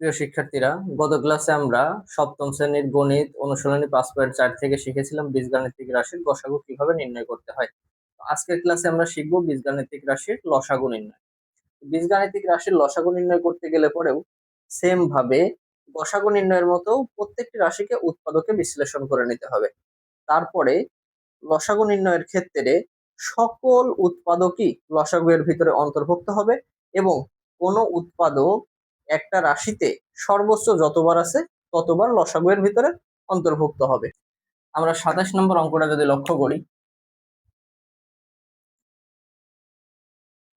প্রিয় শিক্ষার্থীরা, গত ক্লাসে আমরা সপ্তম শ্রেণির গণিত অনুশীলনী পাঁচ পয়েন্ট চার থেকে শিখেছিলাম বীজগাণিতিক রাশির গসাগু কীভাবে নির্ণয় করতে হয়। আজকের ক্লাসে আমরা শিখব বীজগাণিতিক রাশির লসাগু নির্ণয়। বীজগাণিতিক রাশির লসাগু নির্ণয় করতে গেলে পরেও সেম ভাবে গসাগু নির্ণয়ের মতো প্রত্যেকটি রাশিকে উৎপাদকে বিশ্লেষণ করে নিতে হবে। তারপরে লসাগু নির্ণয়ের ক্ষেত্রে সকল উৎপাদকই লসাগু এর ভিতরে অন্তর্ভুক্ত হবে এবং কোনো উৎপাদক একটা রাশিতে সর্বোচ্চ যতবার আছে, ততবার লসাগু ভিতরে অন্তর্ভুক্ত হবে। আমরা সাতাশ নম্বর অঙ্কটা যদি লক্ষ্য করি।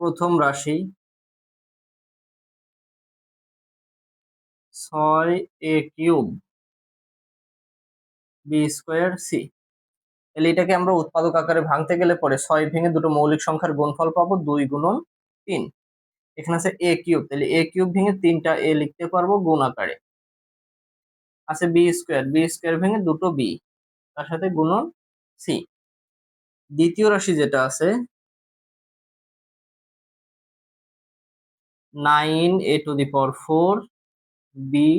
প্রথম রাশি ছয় A cube B square C. তাহলে এটাকে আমরা উৎপাদক আকারে ভাঙতে গেলে পরে ছয় ভেঙে দুটো মৌলিক সংখ্যার গুণফল পাবো দুই গুণন তিন। এখানে আছে এ কিউব, তাহলে এ কিউব ভেঙে তিনটা এ লিখতে পারব গুণ আকারে। আছে বি স্কোয়ার বি স্কোয়ার ভেঙে দুটো বি তার সাথে গুণন সি দ্বিতীয় রাশি যেটা আছে nine A to the power four B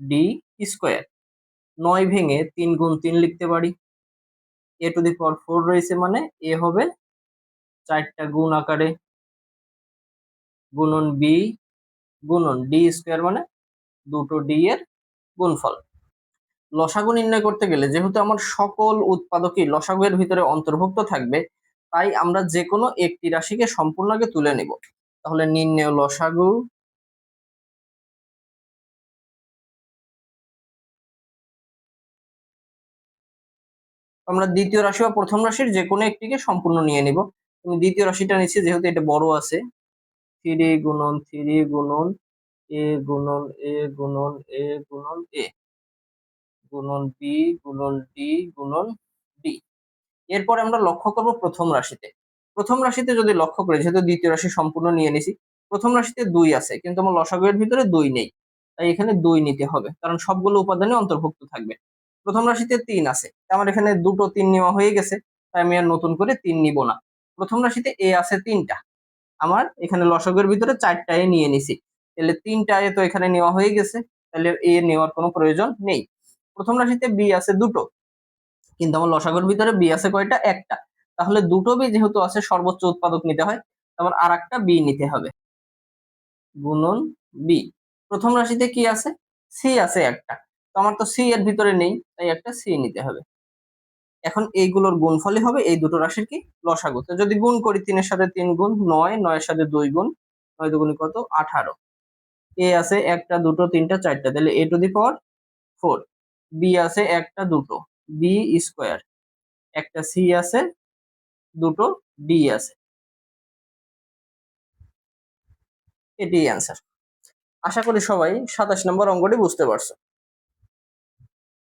D square নয় ভেঙে তিন গুণ তিন লিখতে পারি। এ টু দি পাওয়ার ফোর রয়েছে মানে এ হবে চারটা গুণ আকারে। গুণন বি গুণন ডি স্কোয়ার মানে দুটো ডি এর গুণফল। লসাগু নির্ণয় করতে গেলে যেহেতু আমার সকল উৎপাদকই লসাগুয়ের ভিতরে অন্তর্ভুক্ত থাকবে, তাই আমরা যে কোনো একটি রাশিকে সম্পূর্ণকে তুলে নিব। তাহলে নির্ণয় লসাগু আমরা দ্বিতীয় রাশি বা প্রথম রাশির যে কোনো একটিকে সম্পূর্ণ নিয়ে নিব। দ্বিতীয় রাশিটা নিচ্ছি যেহেতু এটা বড় আছে। থ্রি গুণন থ্রি গুণন এ গুণন এ গুণন এ গুণন এ। গুণন বি, গুণন ডি গুণন ডি। এরপর আমরা লক্ষ্য করব প্রথম রাশিতে। প্রথম রাশিতে যদি লক্ষ্য করি, যেহেতু দ্বিতীয় রাশি সম্পূর্ণ নিয়ে নিছি, প্রথম রাশিতে দুই আছে, কিন্তু আমার লসাগুয়ের ভিতরে দুই নেই। তাই এখানে দুই নিতে হবে, কারণ সবগুলো উপাদানে অন্তর্ভুক্ত থাকবে। প্রথম রাশিতে তিন আছে আমার এখানে দুটো তিন নেওয়া হয়ে গেছে, তাই আমি আর নতুন করে তিন নিব না। প্রথম রাশিতে এ আছে তিনটা আমার এখানে লসকের ভিতরে চারটা এ নিয়ে নিছি। তাহলে তিনটা এ তো এখানে নেওয়া হয়ে গেছে, তাহলে এ নেওয়ার কোনো প্রয়োজন নেই। প্রথম রাশিতে বি আছে দুটো, কিন্তু আমার লসাগর ভিতরে বি আছে কয়টা? একটা। তাহলে দুটো বি যেহেতু আছে, সর্বোচ্চ উৎপাদক নিতে হয় আমার আর একটা বি নিতে হবে। গুণন বি। প্রথম রাশিতে কি আছে? সি আছে একটা। তো আমার তো সি এর ভিতরে নেই, তাই একটা সি নিতে হবে। এখন এইগুলোর গুণফলই হবে এই দুটো রাশির কি? লসাগু। তো যদি গুণ করি তিনের সাথে তিন গুণ, নয়, নয়ের সাথে দুই গুণ, নয় দুগুণ কত? আঠারো। এ আছে একটা, দুটো, তিনটা, চারটা। তাহলে A to the power four. B আছে একটা, দুটো। B square. একটা সি আছে, দুটো ডি আছে। এটি অ্যান্সার আশা করি সবাই সাতাশ নম্বর অঙ্কটি বুঝতে পারছ।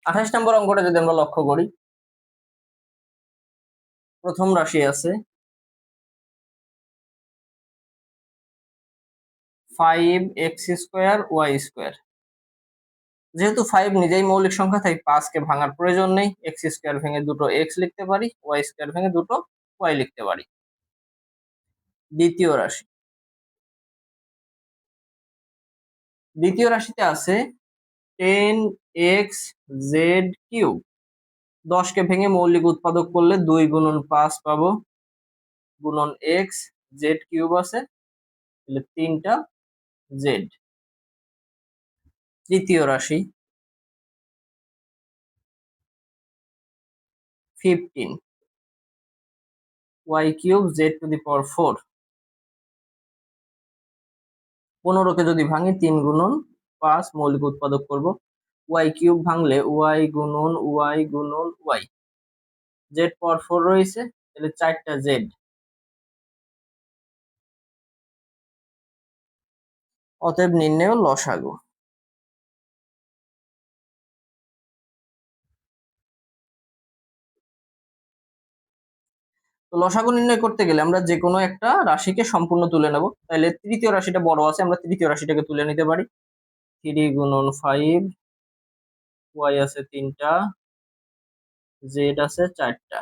আঠাশ নম্বর অঙ্কটা যদি আমরা লক্ষ্য করি প্রথম রাশি আছে। Five X square Y square যেহেতু ফাইভ নিজেই মৌলিক সংখ্যা, তাই পাঁচকে ভাঙার প্রয়োজন নেই। এক্স স্কোয়ার ভেঙে দুটো এক্স লিখতে পারি ওয়াই স্কোয়ার ভেঙে দুটো ওয়াই লিখতে পারি। দ্বিতীয় রাশি। দ্বিতীয় রাশিতে আছে টেন এক্স জেড কিউব দশকে ভেঙে মৌলিক উৎপাদক করলে দুই গুণন পাঁচ পাবো। গুণন এক্স জেড কিউব আছে, তাহলে তিনটা জেড তৃতীয় রাশি। Fifteen Y cube Z to the power four পনেরোকে যদি ভাঙি, তিন গুণন পাঁচ মৌলিক উৎপাদক করব। ওয়াই কিউব ভাঙলে ওয়াই গুণন ওয়াই গুণন ওয়াই জেড পর ফোর রয়েছে, তাহলে চারটা জেড অতএব নির্ণয় লসাগু লসাগু নির্ণয় করতে গেলে আমরা যে কোনো একটা রাশিকে সম্পূর্ণ তুলে নেব। তাহলে তৃতীয় রাশিটা বড় আছে, আমরা তৃতীয় রাশিটাকে তুলে নিতে পারি। থ্রি গুণন ফাইভ ওয়াই আছে তিনটা জেড আছে চারটা।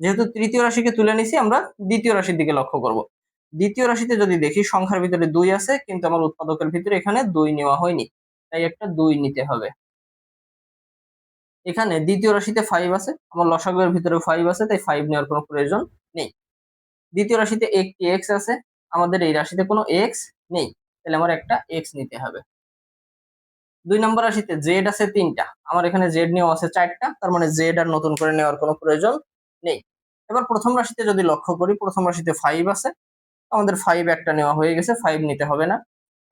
যেহেতু তৃতীয় রাশিকে তুলে নিছি, আমরা দ্বিতীয় রাশির দিকে লক্ষ্য করব। দ্বিতীয় রাশিতে যদি দেখি, সংখ্যার ভিতরে দুই আছে, কিন্তু আমার উৎপাদকের ভিতরে এখানে দুই নেওয়া হয়নি। তাই একটা দুই নিতে হবে। এখানে দ্বিতীয় রাশিতে ফাইভ আছে, আমার লসাগুয়ের ভিতরে ফাইভ আছে, তাই ফাইভ নেওয়ার কোনো প্রয়োজন নেই। দ্বিতীয় রাশিতে একটি এক্স আছে, আমাদের এই রাশিতে কোনো এক্স নেই। তাহলে আমার একটা এক্স নিতে হবে। দুই নম্বর রাশিতে জেড আছে তিনটা। আমার এখানে জেড নেওয়া আছে চারটা, তার মানে জেড আর নতুন করে নেওয়ার কোনো প্রয়োজন নেই। এবার প্রথম রাশিতে যদি লক্ষ্য করি, প্রথম রাশিতে ফাইভ আছে। আমাদের ফাইভ একটা নেওয়া হয়ে গেছে ফাইভ নিতে হবে না।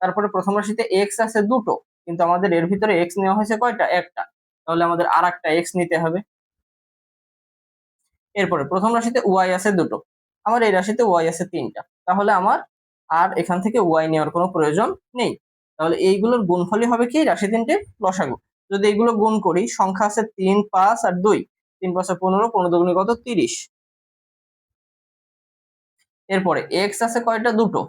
তারপরে প্রথম রাশিতে এক্স আছে দুটো, কিন্তু আমাদের এর ভিতরে এক্স নেওয়া হয়েছে কয়টা? একটা। তাহলে আমাদের আর একটা এক্স নিতে হবে। এরপরে প্রথম রাশিতে ওয়াই আছে দুটো। আমার এই রাশিতে ওয়াই আছে তিনটা। তাহলে আমার আর এখান থেকে ওয়াই নেওয়ার কোনো প্রয়োজন নেই। তাহলে এইগুলোর গুণফলই হবে কি? রাশি তিনটে লসাগু। যদি এগুলো গুণ করি, সংখ্যা আছে তিন, পাঁচ আর দুই। তিন, পাঁচে পনেরো পনেরো দুগুণে কত? তিরিশ। এরপরে এক্স আছে কয়টা? দুটো।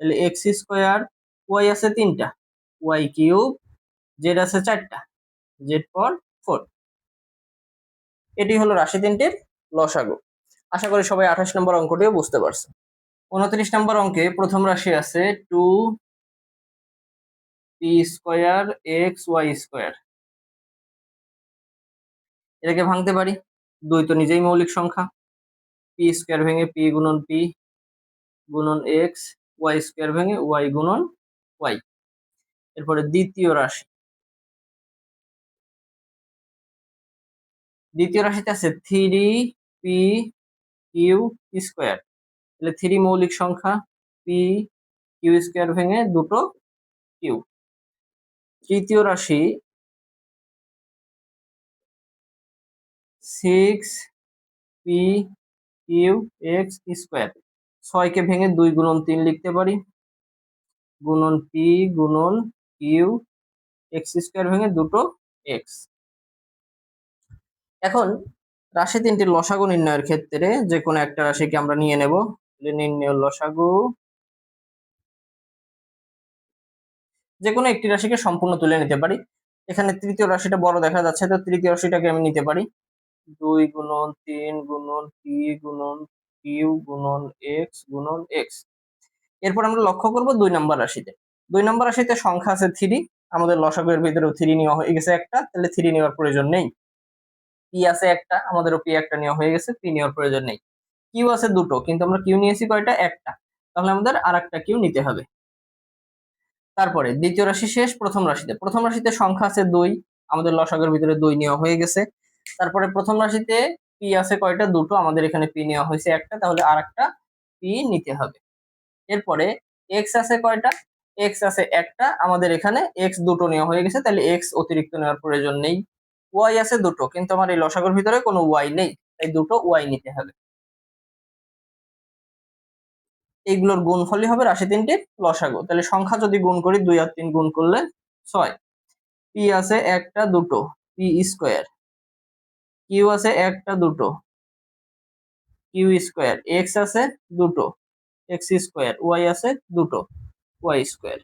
তাহলে এক্স স্কোয়ার ওয়াই আছে তিনটা। ওয়াই কিউব জেড আছে চারটা। জেড পর ফোর এটি হলো রাশি তিনটির লসাগু। আশা করি সবাই আঠাশ নম্বর অঙ্কটিও বুঝতে পারছে উনত্রিশ নম্বর অঙ্কে প্রথম রাশি আছে two P square X Y square. এটাকে ভাঙতে পারি? দুই তো নিজেই মৌলিক সংখ্যা। পি স্কোয়ার ভেঙে পি গুণন পি গুণন এক্স, ওয়াই স্কোয়ার ভেঙে ওয়াই গুণন ওয়াই। এরপরে দ্বিতীয় রাশি। দ্বিতীয় রাশিতে আছে থ্রি পি কিউ স্কোয়ার। তাহলে থ্রি মৌলিক সংখ্যা পি কিউ স্কোয়ার ভেঙে দুটো কিউ তৃতীয় রাশি six P Q X square ছয়কে ভেঙে দুই গুণন তিন লিখতে পারি। গুণন পি গুণন কিউ এক্স স্কোয়ার ভেঙে দুটো এক্স এখন রাশি তিনটির লসাগু নির্ণয়ের ক্ষেত্রে যে কোনো একটা রাশিকে আমরা নিয়ে নেব। লসাগু। যে কোনো একটি রাশিকে সম্পূর্ণ তুলে নিতে পারি। এখানে তৃতীয় রাশিটা বড় দেখা যাচ্ছে, তো তৃতীয় রাশিটাকে আমি নিতে পারি। দুই গুণন তিন গুণন পি গুণন কিউ গুণন এক্স গুণন এক্স এরপর আমরা লক্ষ্য করব দুই নম্বর রাশিতে। দুই নম্বর রাশিতে সংখ্যা আছে থ্রি আমাদের লসাগুয়ের ভিতরেও থ্রি নেওয়া হয়ে গেছে একটা, তাহলে থ্রি নেওয়ার প্রয়োজন নেই। পি আছে একটা, আমাদেরও পি একটা নেওয়া হয়ে গেছে পি নেওয়ার প্রয়োজন নেই। কিউ আছে দুটো, কিন্তু আমরা কিউ নিয়েছি কয়টা? একটা। তাহলে আমাদের আর একটা কিউ নিতে হবে। তারপরে, দ্বিতীয় রাশি শেষ, প্রথম রাশিতে। প্রথম রাশিতে সংখ্যা আছে দুই, আমাদের লসাগের ভিতরে দুই নেওয়া হয়ে গেছে। তারপরে প্রথম রাশিতে পি আছে কয়টা? দুটো, আমাদের এখানে পি নেওয়া হয়েছে একটা, তাহলে আর একটা পি নিতে হবে। এরপরে এক্স আছে কয়টা? এক্স আছে একটা, আমাদের এখানে এক্স দুটো নেওয়া হয়ে গেছে, তাহলে এক্স অতিরিক্ত নেওয়ার প্রয়োজন নেই। ওয়াই আছে দুটো, কিন্তু আমার এই লসাগর ভিতরে কোনো ওয়াই নেই, তাই দুটো ওয়াই নিতে হবে। এইগুলোর গুণফলই হবে রাশি তিনটির লসাগু। তাহলে সংখ্যা যদি গুণ করি, দুই আর তিন গুণ করলে ছয়। পি আছে একটা, দুটো। পি স্কোয়ার কিউ আছে একটা, দুটো। কিউ স্কোয়ার এক্স আছে দুটো। এক্স স্কোয়ার ওয়াই আছে দুটো। ওয়াই স্কোয়ার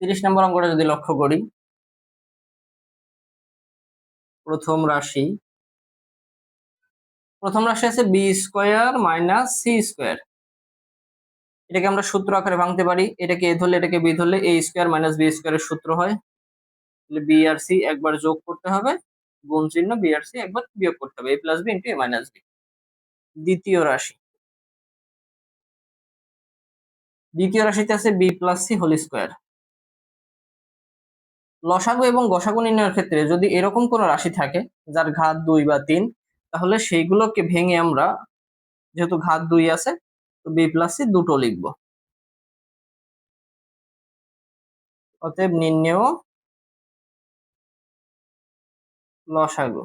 তিরিশ নম্বর অঙ্কটা যদি লক্ষ্য করি। প্রথম রাশি প্রথম রাশি আছে B square minus C square এটাকে আমরা সূত্র আকারে ভাঙতে পারি। এটাকে এ ধরলে, এটাকে বি ধরলে এ স্কোয়ার মাইনাস বি স্কোয়ারের সূত্র হয়। বি আর সি একবার যোগ করতে হবে। গুণ চিহ্ন বি আর সি একবার বিয়োগ করতে হবে। A plus B into A minus B দ্বিতীয় রাশি। দ্বিতীয় রাশিতে আছে B plus C whole square লসাগু এবং গসাগু নির্ণয়ের ক্ষেত্রে যদি এরকম কোনো রাশি থাকে, যার ঘাত দুই বা তিন তাহলে সেইগুলোকে ভেঙে আমরা যেহেতু ঘাত দুই আছে, তো বি প্লাস সি দুটো লিখব। অতএব নির্ণেয় লসাগু।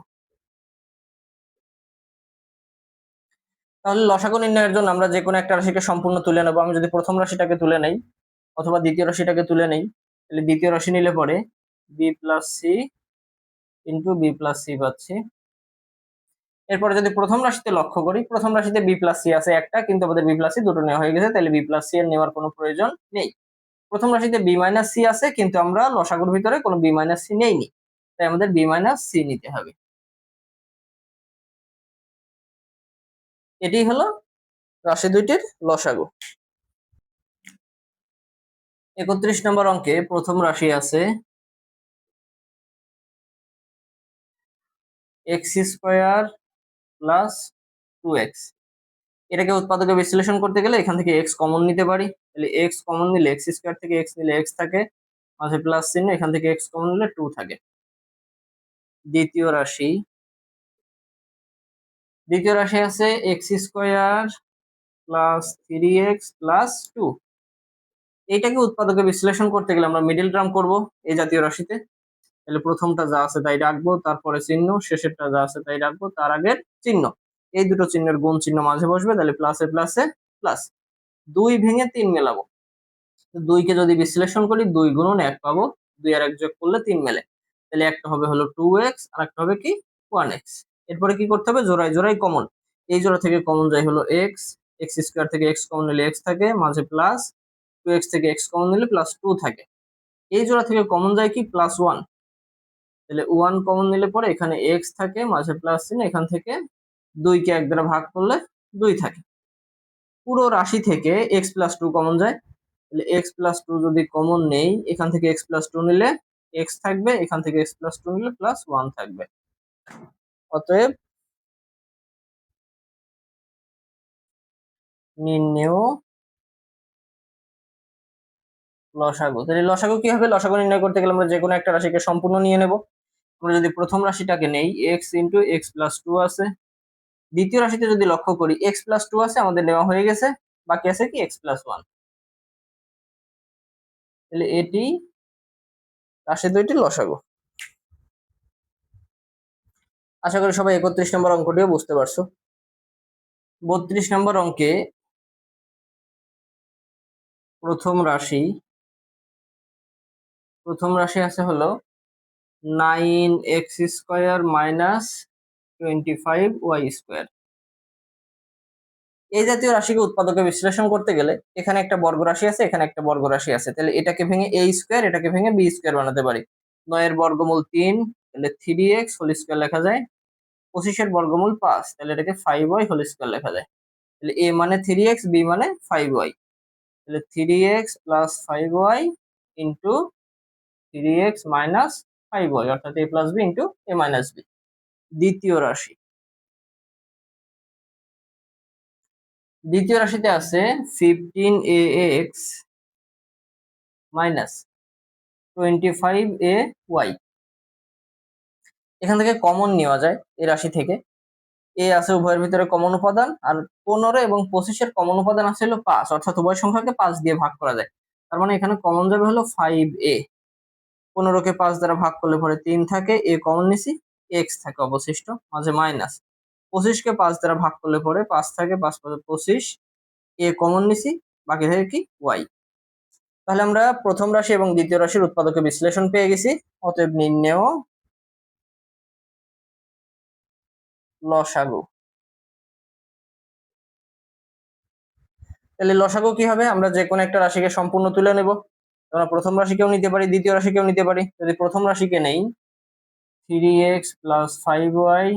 তাহলে লসাগু নির্ণয়ের জন্য আমরা যে কোনো একটা রাশিকে সম্পূর্ণ তুলে নেব। আমি যদি প্রথম রাশিটাকে তুলে নেই অথবা দ্বিতীয় রাশিটাকে তুলে নেই, তাহলে দ্বিতীয় রাশি নিলে পরে B plus C into B plus C পাচ্ছি। এরপরে যদি প্রথম রাশিতে লক্ষ্য করি, প্রথম রাশিতে বি প্লাস সি আছে একটা, কিন্তু আমাদের বি প্লাস সি দুটো নেওয়া হয়ে গেছে, তাহলে বি প্লাস সি এর নেওয়ার কোনো প্রয়োজন নেই। প্রথম রাশিতে বি মাইনাস সি আছে, কিন্তু আমরা লসাগুর ভিতরে কোনো বি মাইনাস সি নেইনি। তাই আমাদের বি মাইনাস সি নিতে হবে। এটি হলো রাশি দুইটির লসাগু। একত্রিশ নম্বর অঙ্কে প্রথম রাশি আছে X square plus two X এটাকে উৎপাদকে বিশ্লেষণ করতে গেলে এখান থেকে এক্স কমন নিতে পারি। তাহলে এক্স কমন নিলে এক্স স্কোয়ার থেকে এক্স নিলে এক্স থাকে, মাঝে প্লাস চিহ্ন, এখান থেকে এক্স কমন নিলে টু থাকে। দ্বিতীয় রাশি। দ্বিতীয় রাশি আছে X square plus three X plus two এইটাকে উৎপাদকে বিশ্লেষণ করতে গেলে আমরা মিডিল টার্ম করব এই জাতীয় রাশিতে। তাহলে প্রথমটা যা আছে তাই রাখব, তারপরে চিহ্ন, শেষেরটা যা আছে তাই রাখব, তার আগের চিহ্ন। এই দুটো চিহ্নের গুণ চিহ্ন মাঝে বসবে, তাহলে প্লাসে প্লাসে প্লাস দুই ভেঙে তিন মেলাবো। দুইকে যদি বিশ্লেষণ করি, দুই গুণন এক পাবো, দুই আর এক যোগ করলে তিন মেলে। তাহলে একটা হবে হলো টু এক্স আর একটা হবে কি? ওয়ান এক্স এরপরে কি করতে হবে? জোড়ায় জোড়ায় কমন এই জোড়া থেকে কমন যায় হলো এক্স এক্স স্কোয়ার থেকে এক্স কমন নিলে এক্স থাকে, মাঝে প্লাস টু এক্স থেকে এক্স কমন নিলে প্লাস টু থাকে। এই জোড়া থেকে কমন যায় কি? প্লাস ওয়ান তাহলে ওয়ান কমন নিলে পরে এখানে এক্স থাকে, মাঝে প্লাস চিহ্ন, এখান থেকে দুইকে এক দ্বারা ভাগ করলে দুই থাকে। পুরো রাশি থেকে এক্স প্লাস টু কমন যায়। তাহলে এক্স প্লাস টু যদি কমন নেই, এখান থেকে এক্স প্লাস টু নিলে এক্স থাকবে, এখান থেকে এক্স প্লাস টু নিলে প্লাস ওয়ান থাকবে। অতএব নির্ণেয় লসাগু। তাহলে লসাগু কি হবে? লসাগু নির্ণয় করতে গেলে আমরা যে কোনো একটা রাশিকে সম্পূর্ণ নিয়ে নেব। আমরা যদি প্রথম রাশিটাকে নেই X into X plus two আছে। দ্বিতীয় রাশিতে যদি লক্ষ্য করি এক্স প্লাস টু আছে, আমাদের নেওয়া হয়ে গেছে। বাকি আছে কি? এক্স প্লাস ওয়ান তাহলে এটি রাশি দুইটি লসাগু। আশা করি সবাই একত্রিশ নম্বর অঙ্কটিও বুঝতে পারছ। বত্রিশ নম্বর অঙ্কে প্রথম রাশি প্রথম রাশি আছে হলো nine X square minus twenty five Y square. এই জাতীয় রাশিকে উৎপাদকে বিশ্লেষণ করতে গেলে এখানে একটা বর্গ রাশি আছে, এখানে একটা বর্গ রাশি আছে। তাহলে এটাকে ভেঙে এ স্কোয়ার, এটাকে ভেঙে বি স্কোয়ার বানাতে পারি। নয়ের বর্গমূল তিন, তাহলে থ্রি এক্স হোল স্কোয়ার লেখা যায়। পঁচিশের বর্গমূল পাঁচ, তাহলে এটাকে ফাইভ ওয়াই হোল স্কোয়ার লেখা যায়। তাহলে এ মানে থ্রি এক্স বি মানে ফাইভ ওয়াই। তাহলে three X plus five Y into three X minus five Y অর্থাৎ A plus B into A minus B দ্বিতীয় রাশি। দ্বিতীয় রাশিতে আছে fifteen A X minus twenty five A Y এখান থেকে কমন নেওয়া যায় এই রাশি থেকে। এ আছে উভয়ের ভিতরে কমন উপাদান, আর পনেরো এবং পঁচিশের কমন উপাদান আছে হলো পাঁচ, অর্থাৎ উভয় সংখ্যাকে পাঁচ দিয়ে ভাগ করা যায়। তার মানে এখানে কমন যাবে হলো ফাইভ এ পনেরোকে পাঁচ দ্বারা ভাগ করলে পরে তিন থাকে, এ কমন নিছি এক্স থাকে অবশিষ্ট, মাঝে মাইনাস পঁচিশকে পাঁচ দ্বারা ভাগ করলে পরে পাঁচ থাকে, পাঁচ পাঁচ পঁচিশ, এ কমন নিছি, বাকি থাকে কি ওয়াই তাহলে আমরা প্রথম রাশি এবং দ্বিতীয় রাশির উৎপাদকে বিশ্লেষণ পেয়ে গেছি, অতএব নির্ণেয় লসাগু। তাহলে লসাগু কি হবে? আমরা যে কোনো একটা রাশিকে সম্পূর্ণ তুলে নেব। আমরা প্রথম রাশিকেও নিতে পারি, দ্বিতীয় রাশিকেও নিতে পারি। যদি প্রথম রাশিকে নেই three X plus five Y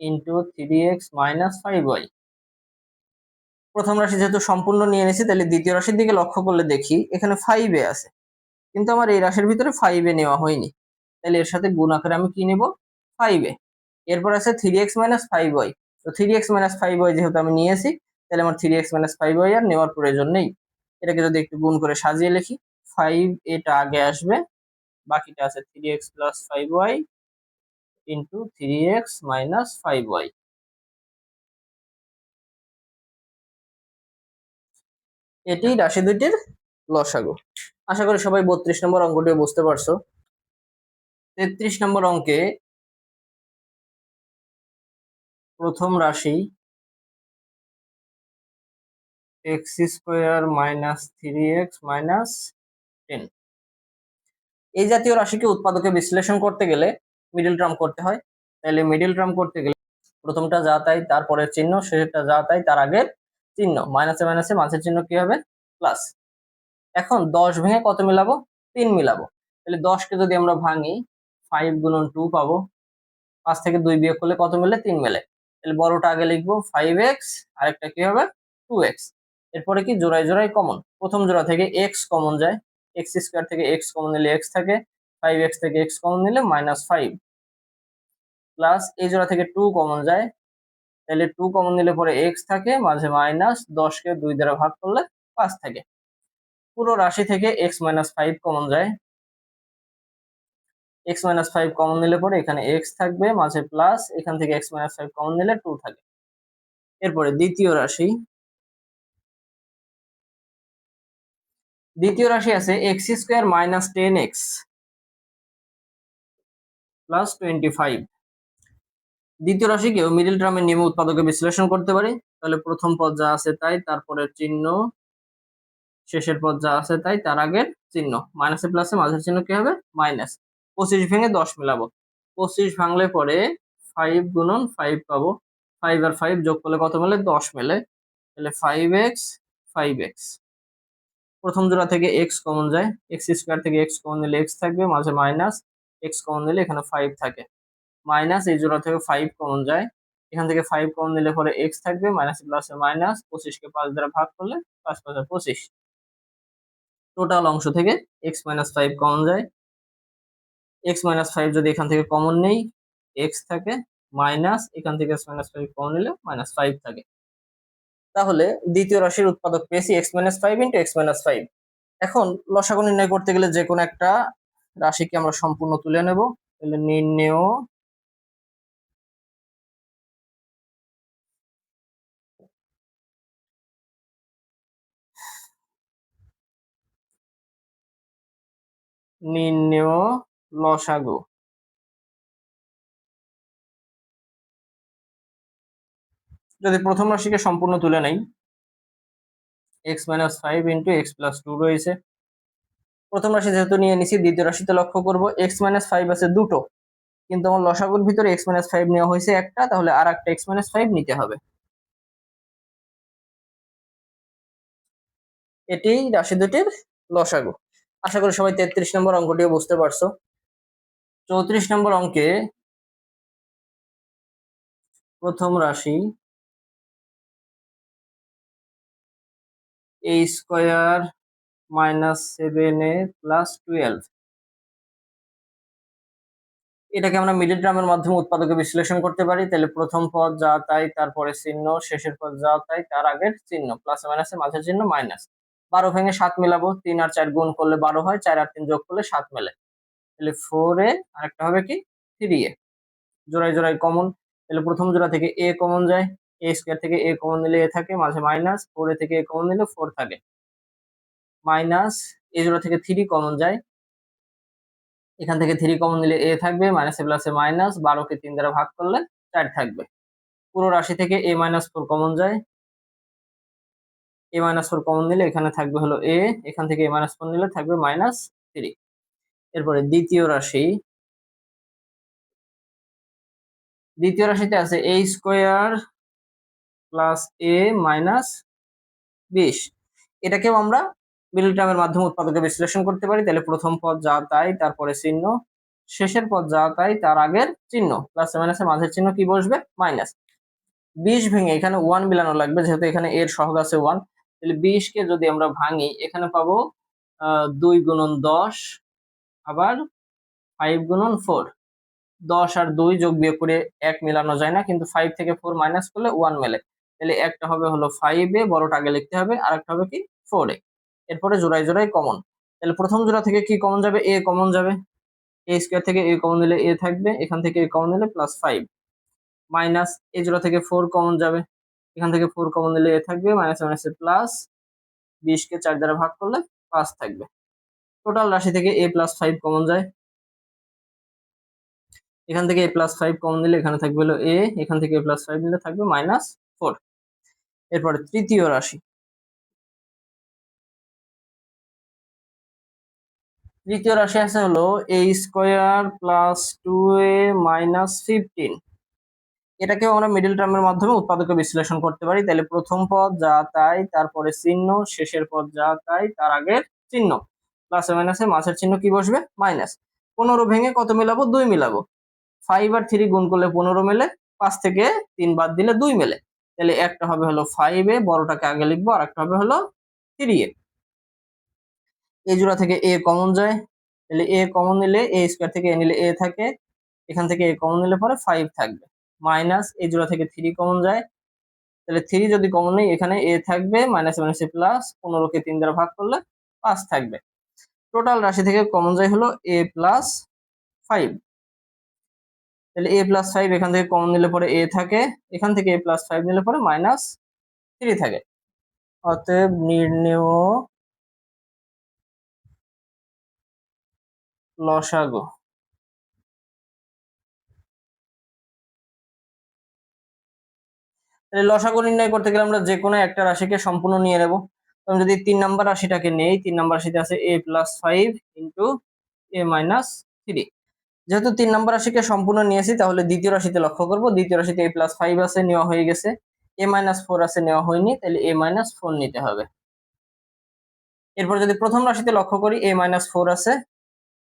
into three X minus five Y প্রথম রাশি যেহেতু সম্পূর্ণ নিয়ে নিয়েছি, তাহলে দ্বিতীয় রাশির দিকে লক্ষ্য করলে দেখি, এখানে ফাইভ আছে। কিন্তু আমার এই রাশির ভিতরে ফাইভ নেওয়া হয়নি। তাহলে এর সাথে গুণ আকারে আমি কি নেব? ফাইভ এরপর আছে three X minus five Y তো three X minus five Y যেহেতু আমি নিয়েছি, তাহলে আমার three X minus five Y আর নেওয়ার প্রয়োজন নেই। এটাকে যদি একটু গুণ করে সাজিয়ে লিখি ফাইভ এটা আগে আসবে, বাকিটা আছে three X plus five Y into three X minus five Y এটি রাশি দুইটির লসাগু। আশা করি সবাই বত্রিশ নম্বর অঙ্কটিও বুঝতে পারছ। তেত্রিশ নম্বর অঙ্কে প্রথম রাশি X square minus three X minus ten. এই জাতীয় রাশিকে উৎপাদকে বিশ্লেষণ করতে গেলে মিডিল টার্ম করতে হয়। তাহলে মিডিল টার্ম করতে গেলে প্রথমটা যা তাই, তারপরের চিহ্ন, শেষেরটা যা তাই, তার আগের চিহ্ন। মাইনাসে মাইনাসে মাঝের চিহ্ন কি হবে? প্লাস এখন দশ ভেঙে কত মিলাবো? তিন মিলাবো। তাহলে দশকে যদি আমরা ভাঙি ফাইভ গুণন টু পাবো। পাঁচ থেকে দুই বিয়োগ করলে কত মিলে? তিন মেলে। তাহলে বড়টা আগে লিখব ফাইভ এক্স আরেকটা কি হবে? টু এক্স এরপরে কি জোড়ায় জোড়ায় কমন প্রথম জোড়া থেকে এক্স কমন যায়। এক্স স্কোয়ার থেকে এক্স কমন নিলে এক্স থাকে। ফাইভ এক্স থেকে এক্স কমন নিলে মাইনাস ফাইভ প্লাস এই জোড়া থেকে টু কমন যায়। তাহলে টু কমন নিলে পরে এক্স থাকে, মাঝে মাইনাস দশকে দুই দ্বারা ভাগ করলে পাঁচ থাকে। পুরো রাশি থেকে এক্স মাইনাস ফাইভ কমন যায়। এক্স মাইনাস ফাইভ কমন নিলে পরে এখানে এক্স থাকবে, মাঝে প্লাস এখান থেকে এক্স মাইনাস ফাইভ কমন নিলে টু থাকে। এরপরে দ্বিতীয় রাশি। দ্বিতীয় রাশি আছে X square minus ten X plus twenty five দ্বিতীয় রাশিকেও মিডিল টার্মের নিয়ম উৎপাদকে বিশ্লেষণ করতে পারি, তাহলে প্রথম পদ যা আছে তাই তারপরে চিহ্ন, শেষের পদ যা আছে তাই, তার আগের চিহ্ন। মাইনাসে প্লাসে মাঝের চিহ্ন কি হবে? মাইনাস পঁচিশ ভেঙে দশ মিলাবো। পঁচিশ ভাঙলে পরে ফাইভ গুণন ফাইভ পাবো। ফাইভ আর ফাইভ যোগ করলে কত মেলে? দশ মেলে। তাহলে ফাইভ এক্স ফাইভ এক্স প্রথম জোড়া থেকে এক্স কমন যায়। এক্স স্কোয়ার থেকে এক্স কমন নিলে এক্স থাকবে, মাঝে মাইনাস এক্স কমন নিলে এখানে ফাইভ থাকে। মাইনাস এই জোড়া থেকে ফাইভ কমন যায়। এখান থেকে ফাইভ কমন নিলে পরে এক্স থাকবে মাইনাস প্লাসে মাইনাস পঁচিশকে পাঁচ দ্বারা ভাগ করলে পাঁচ পাঁচে পঁচিশ। টোটাল অংশ থেকে এক্স মাইনাস ফাইভ কমন যায়। এক্স মাইনাস ফাইভ যদি এখান থেকে কমন নেই এক্স থাকে মাইনাস এখান থেকে মাইনাস ফাইভ কমন নিলে মাইনাস ফাইভ থাকে। তাহলে দ্বিতীয় রাশির উৎপাদক পেয়েছি X minus five into X minus five এখন লসাগু নির্ণয় করতে গেলে যে কোনো একটা রাশিকে আমরা সম্পূর্ণ তুলে নেব। তাহলে নির্ণেয় নির্ণেয় লসাগু। যদি প্রথম রাশিকে সম্পূর্ণ তুলে নেই X minus five into X plus two রয়েছে। প্রথম রাশি যেহেতু নিয়ে নিছি, দ্বিতীয় রাশিতে লক্ষ্য করব এক্স মাইনাস ফাইভ আছে দুটো। কিন্তু আমার লসাগুর ভিতরে এক্স মাইনাস ফাইভ নেওয়া হয়েছে একটা, তাহলে আর একটা এক্স মাইনাস ফাইভ নিতে হবে। এটি রাশি দুটির লসাগু। আশা করি সবাই তেত্রিশ নম্বর অঙ্কটিও বুঝতে পারছ। চৌত্রিশ নম্বর অঙ্কে প্রথম রাশি A square minus seven A plus twelve এটাকে আমরা মিডিল টার্মের মাধ্যমে উৎপাদকে বিশ্লেষণ করতে পারি। তাহলে প্রথম পদ যা তাই, তারপরে চিহ্ন, শেষের পদ যা তাই, তার আগের চিহ্ন প্লাস মাইনাসে মাঝের চিহ্ন মাইনাস বারো ভেঙে সাত মেলাবো, তিন আর চার গুণ করলে বারো হয়, চার আর তিন যোগ করলে সাত মেলে। তাহলে ফোর এ আরেকটা হবে কি? Three A. জোড়ায় জোড়ায় কমন তাহলে প্রথম জোড়া থেকে এ কমন যায়। এ স্কোয়ার থেকে এ কমন নিলে এ থাকে, মাঝে মাইনাস ফোর এ থেকে এ কমন নিলে ফোর থাকে। মাইনাস এ জোড়া থেকে থ্রি কমন যায়। এখান থেকে থ্রি কমন নিলে এ থাকবে মাইনাস এ প্লাসে মাইনাস বারোকে তিন দ্বারা ভাগ করলে চার থাকবে। পুরো রাশি থেকে এ মাইনাস ফোর কমন যায়। এ মাইনাস ফোর কমন নিলে এখানে থাকবে হলো এ এখান থেকে এ মাইনাস ফোর নিলে থাকবে মাইনাস থ্রি এরপরে দ্বিতীয় রাশি। দ্বিতীয় রাশিতে আছে A square plus A minus বিশ। এটাকেও আমরা মিডল টার্মের মাধ্যমে উৎপাদকে বিশ্লেষণ করতে পারি। তাহলে প্রথম পদ যা তাই, তারপরে চিহ্ন। শেষের পদ যা তাই, তার আগের চিহ্ন। প্লাস মাইনাসের মাঝের চিহ্ন কি বসবে? মাইনাস বিশ ভেঙে এখানে ওয়ান মিলানো লাগবে, যেহেতু এখানে এর সহগ আছে ওয়ান তাহলে বিশকে যদি আমরা ভাঙি, এখানে পাবো দুই গুণন দশ আবার ফাইভ গুণন ফোর দশ আর দুই যোগ বিয়োগ করে এক মেলানো যায় না, কিন্তু ফাইভ থেকে ফোর মাইনাস করলে ওয়ান মেলে। তাহলে একটা হবে হলো ফাইভ এ, বড়টা আগে লিখতে হবে আর একটা হবে কি ফোর এ। এরপরে জোড়ায় জোড়ায় কমন তাহলে প্রথম জোড়া থেকে কি কমন যাবে? এ কমন যাবে। এ স্কোয়ার থেকে এ কমন দিলে এ থাকবে, এখান থেকে এ কমন দিলে প্লাস ফাইভ মাইনাস এ জোড়া থেকে ফোর কমন যাবে। এখান থেকে ফোর কমন দিলে এ থাকবে মাইনাস মাইনাস মাইনাসে প্লাস বিশকে চার দ্বারা ভাগ করলে পাঁচ থাকবে। টোটাল রাশি থেকে এ প্লাস ফাইভ কমন যায়। এখান থেকে এ প্লাস ফাইভ কমন দিলে এখানে থাকবে হলো এ এখান থেকে এ প্লাস ফাইভ দিলে থাকবে মাইনাস ফোর। এরপরে তৃতীয় রাশি। তৃতীয় রাশি আছে হলো A square plus two A minus fifteen এটাকেও আমরা মিডিল টার্মের মাধ্যমে উৎপাদকে বিশ্লেষণ করতে পারি। তাহলে প্রথম পদ যা তাই, তারপরে চিহ্ন, শেষের পদ যা তাই, তার আগের চিহ্ন। প্লাস মাইনাসে মাছের চিহ্ন কি বসবে? মাইনাস পনেরো ভেঙে কত মিলাবো? দুই মিলাবো। ফাইভ আর থ্রি গুণ করলে পনেরো মেলে, পাঁচ থেকে তিন বাদ দিলে দুই মেলে। তাহলে একটা হবে হলো ফাইভ এ, বড়টাকে আগে লিখব আর একটা হবে হলো থ্রি এ। এই জোড়া থেকে এ কমন যায়, তাহলে এ কমন নিলে এ স্কোয়ার থেকে এ নিলে এ থাকে, এখান থেকে এ কমন নিলে পরে ফাইভ থাকবে। মাইনাস এই জোড়া থেকে থ্রি কমন যায়, তাহলে থ্রি যদি কমন নেই, এখানে এ থাকবে মাইনাস মাইনাস প্লাস পনেরোকে তিন দ্বারা ভাগ করলে পাঁচ থাকবে। টোটাল রাশি থেকে কমন যায় হলো এ প্লাস ফাইভ তাহলে এ প্লাস ফাইভ এখান থেকে কমন নিলে পরে এ থাকে, এখান থেকে এ প্লাস ফাইভ নিলে পরে মাইনাস থ্রি থাকে। অতএব নির্ণেয় লসাগু। লসাগু নির্ণয় করতে গেলে আমরা যে কোনো একটা রাশিকে সম্পূর্ণ নিয়ে নেব। আমি যদি তিন নাম্বার রাশিটাকে নেই, তিন নাম্বার রাশিতে আছে A plus five into A minus three যেহেতু তিন নাম্বার রাশিকে সম্পূর্ণ নিয়েছি, তাহলে দ্বিতীয় রাশিতে লক্ষ্য করব। দ্বিতীয় রাশিতে এ প্লাস ফাইভ আছে, নেওয়া হয়ে গেছে। এ মাইনাস ফোর আছে, নেওয়া হয়নি, তাহলে এ মাইনাস ফোর নিতে হবে। এরপর যদি প্রথম রাশিতে লক্ষ্য করি এ মাইনাস ফোর আছে,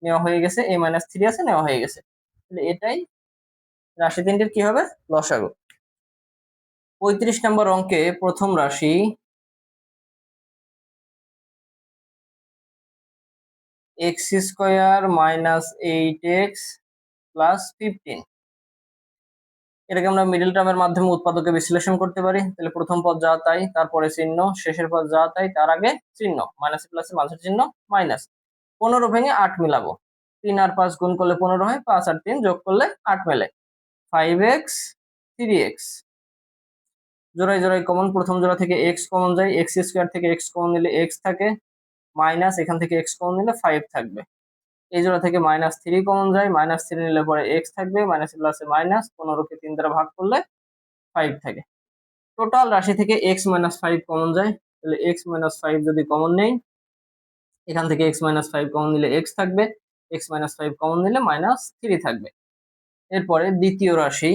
নেওয়া হয়ে গেছে। এ মাইনাস থ্রি আছে, নেওয়া হয়ে গেছে। তাহলে এটাই রাশি তিনটির কি হবে? লসাগু। পঁয়ত্রিশ নম্বর অঙ্কে প্রথম রাশি X square minus eight X plus fifteen. এটাকে আমরা মিডিল টার্মের মাধ্যমে উৎপাদকে বিশ্লেষণ করতে পারি। তাহলে প্রথম পদ যা তাই, তারপরে চিহ্ন, শেষের পদ যা তাই, তার আগে চিহ্ন মাইনাস প্লাসে মাঝের চিহ্ন মাইনাস পনেরো ভেঙে আট মিলাবো। তিন আর পাঁচ গুণ করলে পনেরো হয়, পাঁচ আর তিন যোগ করলে আট মেলে। Five X three X. জোড়াই জোড়াই কমন প্রথম জোড়া থেকে এক্স কমন যায় এক্স স্কোয়ার থেকে এক্স কমন নিলে এক্স থাকে। মাইনাস এখান থেকে এক্স কমন নিলে ফাইভ থাকবে। এই জোড়া থেকে মাইনাস থ্রি কমন যায়, মাইনাস থ্রি নিলে পরে এক্স থাকবে, মাইনাস প্লাসে মাইনাস, পনেরোকে তিন দ্বারা ভাগ করলে ফাইভ থাকে। টোটাল রাশি থেকে এক্স মাইনাস ফাইভ কমন যায়, তাহলে এক্স মাইনাস ফাইভ যদি কমন নেই, এখান থেকে এক্স মাইনাস ফাইভ কমন নিলে এক্স থাকবে এক্স মাইনাস ফাইভ কমন নিলে মাইনাস থ্রি থাকবে। এরপরে দ্বিতীয় রাশি।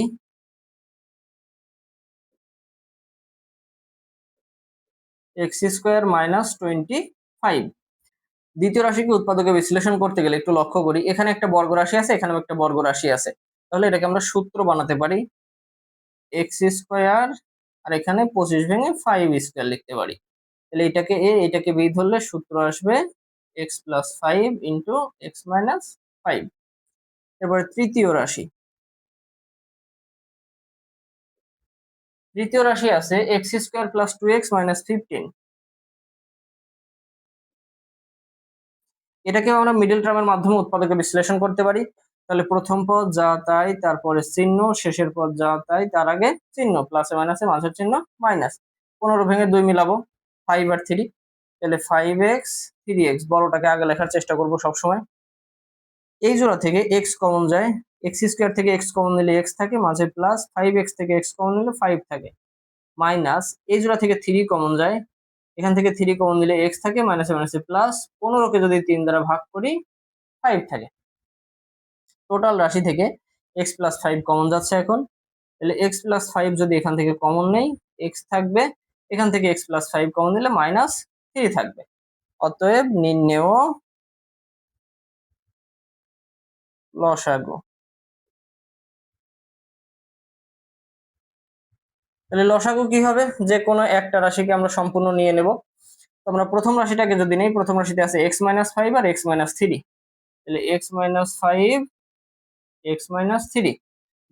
X square minus twenty five দ্বিতীয় রাশিকে উৎপাদকে বিশ্লেষণ করতে গেলে একটু লক্ষ্য করি, এখানে একটা বর্গ রাশি আছে, এখানেও একটা বর্গ রাশি আছে। তাহলে এটাকে আমরা সূত্র বানাতে পারি এক্স স্কোয়ার আর এখানে পঁচিশ ভেঙে ফাইভ স্কোয়ার লিখতে পারি। তাহলে এটাকে এ, এটাকে বি ধরলে সূত্র আসবে X plus five into X minus five এরপরে তৃতীয় রাশি। তৃতীয় রাশি আছে X square plus two X minus fifteen এটাকে আমরা মিডল টার্মের মাধ্যমে উৎপাদকে বিশ্লেষণ করতে পারি। তাহলে প্রথম পদ যা তাই, তারপরে চিহ্ন, শেষের পদ যা তাই, তার আগে চিহ্ন প্লাসে মাইনাসে মাঝের চিহ্ন মাইনাস পনেরো ভেঙে দুই মিলাবো ফাইভ আর থ্রি তাহলে ফাইভ এক্স থ্রি এক্স বড়টাকে আগে লেখার চেষ্টা করব সবসময়। এই জোড়া থেকে এক্স কমন যায় এক্স স্কোয়ার থেকে এক্স কমন নিলে এক্স থাকে, মাঝে প্লাস ফাইভ এক্স থেকে এক্স কমন নিলে ফাইভ থাকে। মাইনাস এই জোড়া থেকে থ্রি কমন যায় এখান থেকে থ্রি কমন দিলে এক্স থাকে মাইনাসে মাইনাসে প্লাস পনেরোকে যদি তিন দ্বারা ভাগ করি ফাইভ থাকে। টোটাল রাশি থেকে এক্স প্লাস ফাইভ কমন যাচ্ছে এখন। তাহলে এক্স প্লাস ফাইভ যদি এখান থেকে কমন নেই এক্স থাকবে। এখান থেকে এক্স প্লাস ফাইভ কমন দিলে মাইনাস থ্রি থাকবে। অতএব নির্ণেয় লসাগু। তাহলে লসাগু কি হবে? যে কোনো একটা রাশিকে আমরা সম্পূর্ণ নিয়ে নেব। আমরা প্রথম রাশিটাকে যদি নেই, প্রথম রাশিতে আছে এক্স মাইনাস ফাইভ আর এক্স মাইনাস থ্রি তাহলে X minus five X minus three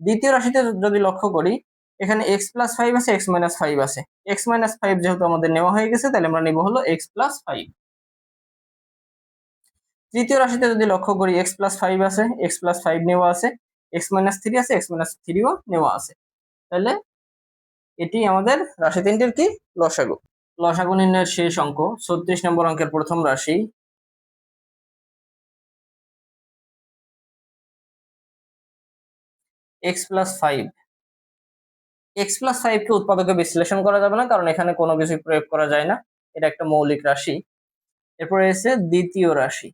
দ্বিতীয় রাশিতে যদি লক্ষ্য করি, এখানে এক্স প্লাস ফাইভ আছে এক্স মাইনাস ফাইভ আছে। এক্স মাইনাস ফাইভ যেহেতু আমাদের নেওয়া হয়ে গেছে, তাহলে আমরা নেব হলো এক্স প্লাস ফাইভ তৃতীয় রাশিতে যদি লক্ষ্য করি এক্স প্লাস ফাইভ আছে এক্স প্লাস ফাইভ নেওয়া আছে এক্স মাইনাস থ্রি আছে এক্স মাইনাস থ্রিও নেওয়া আছে। তাহলে এটি আমাদের রাশি তিনটির কি? লসাগু। লসাগু নির্ণয়ের শেষ অঙ্ক, ছত্রিশ নম্বর অঙ্কের প্রথম রাশি। X plus five X plus ফাইভকে উৎপাদকে বিশ্লেষণ করা যাবে না, কারণ এখানে কোনো কিছু প্রয়োগ করা যায় না। এটা একটা মৌলিক রাশি। এরপরে এসে দ্বিতীয় রাশি।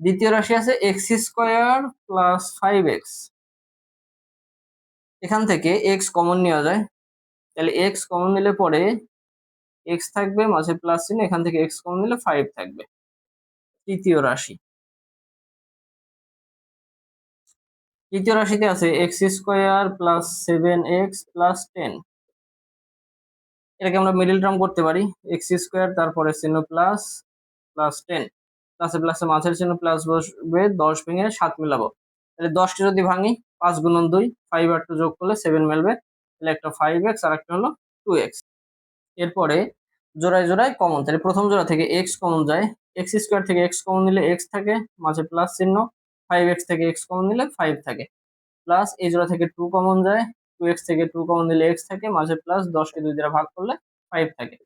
দ্বিতীয় রাশি আছে X square plus five X এখান থেকে এক্স কমন নেওয়া যায়। তাহলে এক্স কমন নিলে পরে এক্স থাকবে মাঝে প্লাস চিহ্ন, এখান থেকে এক্স কমন নিলে ফাইভ থাকবে। তৃতীয় রাশি। তৃতীয় রাশিতে আছে X square plus seven X plus ten এটাকে আমরা মিডিল টার্ম করতে পারি। এক্স স্কোয়ার তারপরে চিহ্ন প্লাস প্লাস টেন প্লাসে প্লাসে মাঝের চিহ্ন প্লাস বসবে, দশ ভেঙে সাত মিলাবো। তাহলে দশটি যদি ভাঙি পাঁচ গুণন দুই ফাইভ আর টু যোগ করলে সেভেন মিলবে। তাহলে একটা ফাইভ এক্স আর একটা হলো টু এক্স এরপরে জোড়ায় জোড়ায় কমন তাহলে প্রথম জোড়া থেকে এক্স কমন যায়। এক্স স্কোয়ার থেকে এক্স কমন নিলে এক্স থাকে, মাঝে প্লাস চিহ্ন। ফাইভ এক্স থেকে এক্স কমন নিলে ফাইভ থাকে। প্লাস এই জোড়া থেকে টু কমন যায় টু এক্স থেকে টু কমন নিলে এক্স থাকে, মাঝে প্লাস দশকে দুই দ্বারা ভাগ করলে ফাইভ থাকে।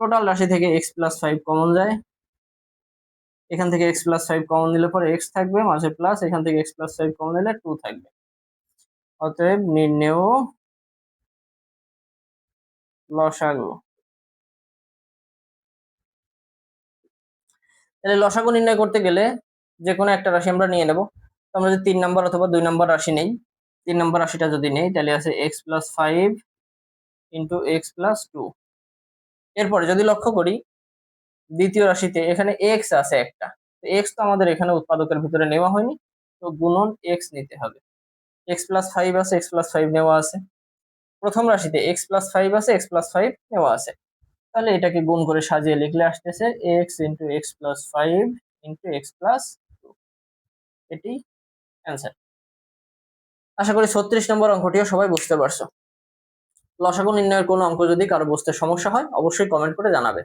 টোটাল রাশি থেকে এক্স প্লাস ফাইভ কমন যায়। এখান থেকে এক্স প্লাস ফাইভ কমন নিলে পরে এক্স থাকবে, মাঝে প্লাস এখান থেকে এক্স প্লাস ফাইভ কমন নিলে টু থাকবে। অতএব নির্ণেয় লসাগু। তাহলে লসাগু নির্ণয় করতে গেলে যে কোনো একটা রাশি আমরা নিয়ে নেব। তো আমরা যদি তিন নম্বর অথবা দুই নাম্বার রাশি নেই, তিন নাম্বার রাশিটা যদি নেই, তাহলে আছে X plus five into X plus two এরপরে যদি লক্ষ্য করি, দ্বিতীয় রাশিতে এখানে এক্স আছে একটা। এক্স তো আমাদের এখানে উৎপাদকের ভিতরে নেওয়া হয়নি, তো গুণন এক্স নিতে হবে। এক্স প্লাস ফাইভ আছে এক্স প্লাস ফাইভ নেওয়া আছে। প্রথম রাশিতে এক্স প্লাস ফাইভ আছে এক্স প্লাস ফাইভ নেওয়া আছে। তাহলে এটাকে গুণ করে সাজিয়ে লিখলে আসতেছে x into x plus five into x plus এটি অ্যান্সার আশা করি ছত্রিশ নম্বর অঙ্কটিও সবাই বুঝতে পারছ। লসাগু নির্ণয়ের কোনো অঙ্ক যদি কারও বুঝতে সমস্যা হয়, অবশ্যই কমেন্ট করে জানাবে।